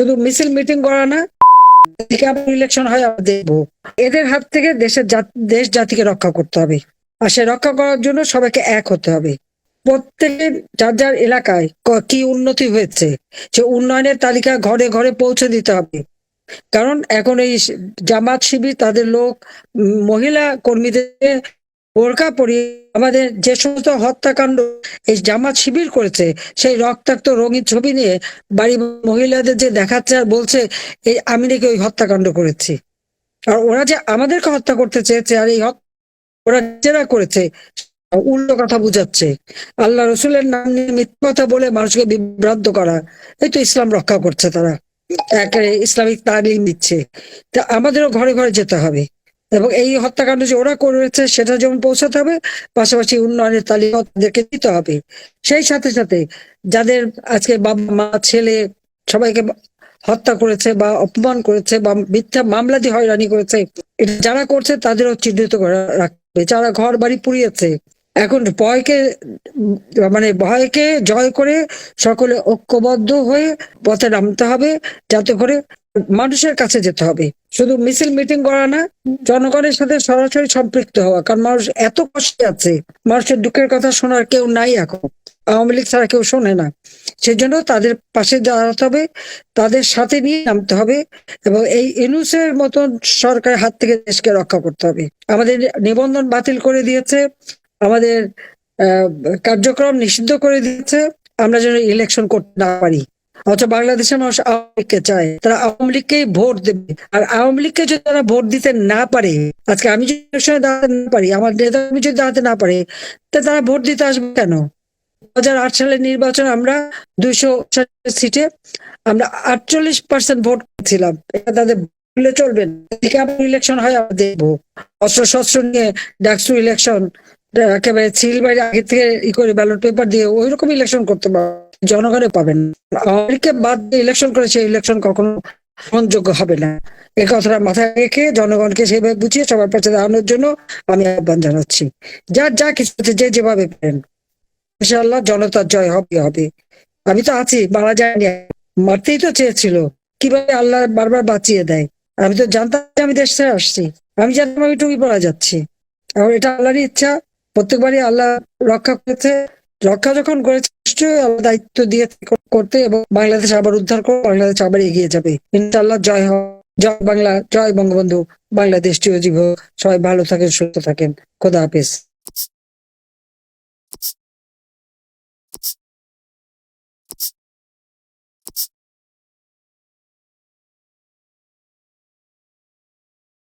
শুধু মিছিল মিটিং করা না ইলেকশন হয় আমরা দেখব এদের হাত থেকে দেশের দেশ জাতিকে রক্ষা করতে হবে। আর সে রক্ষা করার জন্য সবাইকে এক হতে হবে। প্রত্যেকের যার যার এলাকায় ক- উন্নতি হয়েছে, সে উন্নয়নের তালিকা ঘরে ঘরে পৌঁছে দিতে হবে। কারণ এখন এই জামাত শিবির, তাদের লোক মহিলা কর্মীদের বোরকা পরিয়ে আমাদের যে সমস্ত হত্যাকাণ্ড এই জামাত শিবির করেছে, সেই রক্তাক্ত রঙিন ছবি নিয়ে বাড়ি মহিলাদের যে দেখাচ্ছে আর বলছে, এই আমি নাকি ওই হত্যাকাণ্ড করেছি। আর ওরা যে আমাদেরকে হত্যা করতে চেয়েছে আর এই ওরা নিজেরা করেছে, উল্টো কথা বুঝাচ্ছে। আল্লাহ রসুলের নাম নিয়ে মিথ্যা কথা বলে মানুষকে বিভ্রান্ত করা, এই তো ইসলাম রক্ষা করছে তারা। এক ইসলামিক তালিম দিচ্ছে। তা আমাদেরও ঘরে ঘরে যেতে হবে। এবং এই হত্যাকাণ্ড যে ওরা করেছে, সেটা যেমন পৌঁছাতে হবে, পাশাপাশি উন্নয়নের তালিকা তাদেরকে দিতে হবে। সেই সাথে সাথে যাদের আজকে বাবা মা, ছেলে সবাইকে হত্যা করেছে বা অপমান করেছে বা মিথ্যা মামলা দিয়ে হয়রানি করেছে, এটা যারা করছে তাদেরও চিহ্নিত করে রাখবে। যারা ঘর বাড়ি পুড়িয়েছে, এখন ভয়কে মানে ভয়কে জয় করে সকলে ঐক্যবদ্ধ হয়ে পথে নামতে হবে, যাতে করে মানুষের কাছে যেতে হবে। শুধু মিছিল, মিটিং করা না, জনগণের সাথে সরাসরি সম্পৃক্ত হওয়া। কারণ মানুষ এত কষ্টে আছে, মানুষের দুঃখের কথা শোনার কেউ নাই এখন। আওয়ামী লীগ ছাড়া কেউ শোনে না। সেই জন্য তাদের পাশে দাঁড়াতে হবে, তাদের সাথে নিয়ে নামতে হবে এবং এই ইনুসের মতন সরকারের হাত থেকে দেশকে রক্ষা করতে হবে। আমাদের নিবন্ধন বাতিল করে দিয়েছে, আমাদের কার্যক্রম নিষিদ্ধ করে দিয়েছে, আমরা যেন ইলেকশন করতে না পারি। অথচ বাংলাদেশের মানুষ আওয়ামী লীগকে চায়। তারা আওয়ামী লীগকেই ভোট দেবে। আর আওয়ামী লীগকে যদি তারা ভোট দিতে না পারে, আজকে আমি যদি দাঁড়াতে না পারি, আমার নেতা আমি যদি দাঁড়াতে না পারে, তা তারা ভোট দিতে আসবে কেন? দু হাজার আট সালের নির্বাচন আমরা দুইশো সিটে আমরা আটচল্লিশ পার্সেন্ট ভোট ছিলাম এটা তাদের ভুলে চলবে ইলেকশন হয়, আমরা দেখব। অস্ত্র শস্ত্র নিয়ে ডাকসু ইলেকশন, একেবারে সিল বাইরে আগে থেকে ই করে ব্যালট পেপার দিয়ে ওই রকম ইলেকশন করতে পারবে। জনগণে পাবেন না। বাদ দিয়ে ইলেকশন করে সেই ইলেকশন কখনো গ্রহণযোগ্য হবে না। এ কথাটা মাথায় রেখে জনগণকে সেভাবে বুঝিয়ে সবার পাশে দাঁড়ানোর জন্য আমি আহ্বান জানাচ্ছি। যার যা কিছু যে যেভাবে পারেন। ইনশাআল্লাহ জনতার জয় হবে হবে। আমি তো আছি, মারা যায়নি। মারতেই তো চেয়েছিল। কীভাবে আল্লাহ বারবার বাঁচিয়ে দেয়? আমি তো জানতাম যে আমি দেশ ছেড়ে আসছি। আমি জানতাম আমি টুপি পরা যাচ্ছি। এখন এটা আল্লাহরই ইচ্ছা। প্রত্যেকবারই আল্লাহ রক্ষা করেছে। রক্ষা যখন করেছে দায়িত্ব দিয়ে করতে এবং বাংলাদেশ আবার উদ্ধার করে, বাংলাদেশ আবার এগিয়ে যাবে। ইনশাল্লাহ জয় হোক। জয় বাংলা, জয় বঙ্গবন্ধু। বাংলাদেশ চিরজীব। সবাই ভালো থাকেন, সুস্থ থাকেন। খোদা হাফেজ।